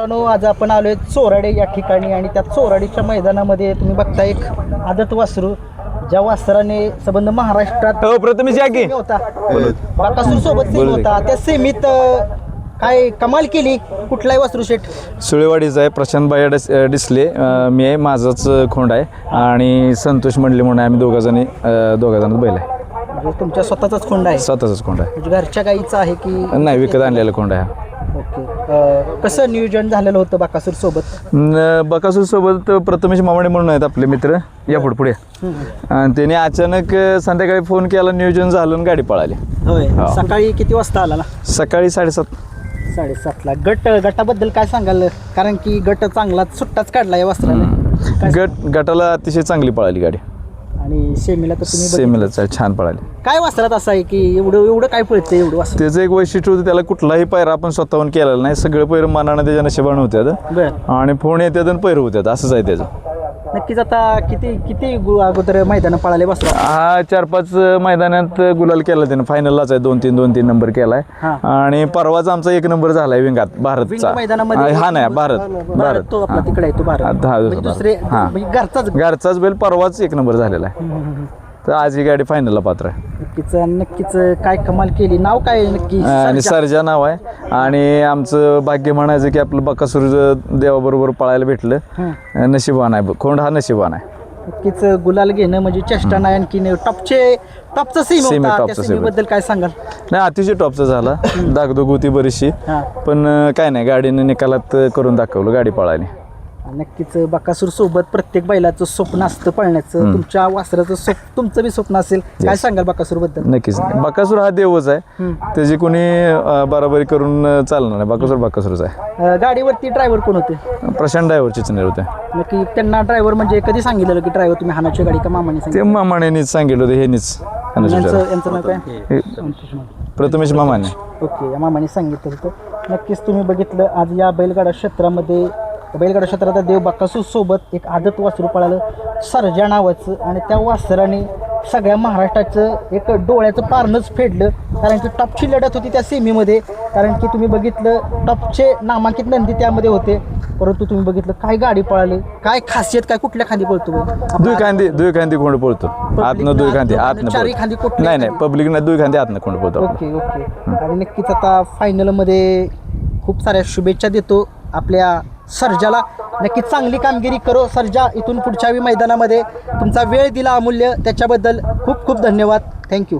मित्रांनो आज आपण आलोय चोराडे या ठिकाणी आणि त्या चोराडीच्या मैदानामध्ये तुम्ही बघता एक आदत वासरू ज्या वासराने संबंध महाराष्ट्रात हो प्रथमेश या की. सेमी होता. बाकासूर सोबत सेमी. होता. त्या सेमीत अं, काय कमाल केली. कुठलाही वासरू शेठ? सुळेवाडीचा आहे प्रशांत भाई डिस डिसले. अं, मी आहे माझाच खोंड आहे. आणि संतोष मंडले म्हणून आहे. आम्ही दोघा जणी दोघा जण बैल आहे. म्हणजे तुमच्या स्वतःचाच खोंड आहे. स्वतःच खोंड आहे. म्हणजे घरच्या गाईचं आहे की नाही विकत आणलेला खोंड आहे. हा. अं, कसं नियोजन झालेलं होतं बाकासूर सोबत? न- बकासूर सोबत प्रथमेश मामाडे म्हणून आहेत आपले मित्र. या पुढे पुढे आणि त्याने अचानक अं, संध्याकाळी फोन केला नियोजन झालं आणि गाडी पळाली. होय. हा. सकाळी किती वाजता आला ना सकाळी साडेसात. साडेसातला. गट गटाबद्दल काय सांगाल? कारण की गट चांगला सुट्टाच काढला या वस्त्राने. काय- गट गटाला अतिशय चांगली पळाली गाडी. आणि सेमीला तर तुम्ही बघितलं. सेमीला छान पळाली. काय वासरात असं आहे की एवढं एवढं काय पळतं एवढं वासर त्याचं एक वैशिष्ट्य होतं त्याला कुठलाही पैरा आपण स्वतःहून केलेला नाही. सगळे पैर मनानं त्याच्या नशिबानं होत्यात. बर. आणि फोन येतात आणि पैर होत्यात. असंच आहे त्याचं. नक्कीच आता किती किती गु- अगोदर मैदान पळाले वासरा हा चार पाच मैदानात गुलाल केला त्यानं. फायनललाच आहे. दोन तीन दोन तीन नंबर केलाय. हा. आणि परवाच आमचा एक नंबर झालाय विंगात भारतचा. मैदानामध्ये हा नाही भारत भारत तो आपला तिकडे आहे तो भारत. दहा म्हणजे दुसरे हा. म्हणजे घरचाच घरचाच बैल परवाच एक नंबर झालेला आहे. तर आज ही गाडी फायनलला पात्र आहे. नक्कीच नक्कीच. काय कमाल केली. नाव काय नक्की? आणि सर्जा. सर्जा नाव आहे. आणि आमचं भाग्य म्हणायचं की आपलं बकासूर देवाबरोबर पळायला भेटलं. हं. नशिबान आहे. खोंड हा नशिबान आहे. नक्कीच गुलाल घेणं म्हणजे चेष्टा नाही आणखी टॉपचे टॉपचा सीम होता. topचा त्या semi. बद्दल काय सांगाल? नाही अतिशय टॉपचा झाला. दागदुग होती बरीचशी. हा. पण अं, काय नाही गाडीने निकालात करून दाखवलं गाडी पळाली. नक्कीच. बकासूर सोबत प्रत्येक बैलाचं स्वप्न असतं पळण्याचं. तुमच्या वासराचं स्वप्न तुमचं बी स्वप्न असेल. काय सांगाल बकासूरबद्दल नक्कीच. बकासूर हा देवच आहे. त्याची कोणी बराबरी करून चालणार नाही. बकासूर बकासूरच आहे. गाडीवरती ड्रायव्हर कोण होते? प्रशांत ड्रायव्हर चिचनेर होते. नक्की त्यांना ड्रायव्हर म्हणजे कधी सांगितलेलं की ड्रायव्हर तुम्ही हानाची गाडी का मामाने ते सांगितलं? मामानेनीच सांगितलं होतं हेनीच यांचं यांचं नाव काय? प्रथमेश मामाने. ओके या मामाने सांगितलं होतं. नक्कीच तुम्ही बघितलं आज या बैलगाडा क्षेत्रामध्ये बैलगाडा क्षेत्रात देव बाकासू सोबत एक आदत वासरू पळालं सर्जा नावाचं आणि त्या वासराने सगळ्या महाराष्ट्राचं एक डोळ्याचं पारणंच फेडलं कारण की टॉपची लढत होती त्या सेमीमध्ये कारण की तुम्ही बघितलं टॉपचे नामांकित नंदी त्यामध्ये होते परंतु तुम्ही बघितलं काय गाडी पळाली काय खासियत काय कुठल्या खांदी पळतो? दुई खांदी दुई खांदी कोंड पळतो आतनं दुई खांदी आतनं चारही. खांदी कुठल्या नाही नाही? पब्लिक नाही दुई खांदी आतनं कोंड पळतो. ओके ओके आणि नक्कीच आता फायनलमध्ये खूप साऱ्या शुभेच्छा देतो आपल्या सर्जाला. नक्की चांगली कामगिरी करो सर्जा. इथून पुढच्या मैदानामध्ये तुमचा वेळ दिला अमूल्य. त्याच्याबद्दल खूप खूप धन्यवाद. थँक्यू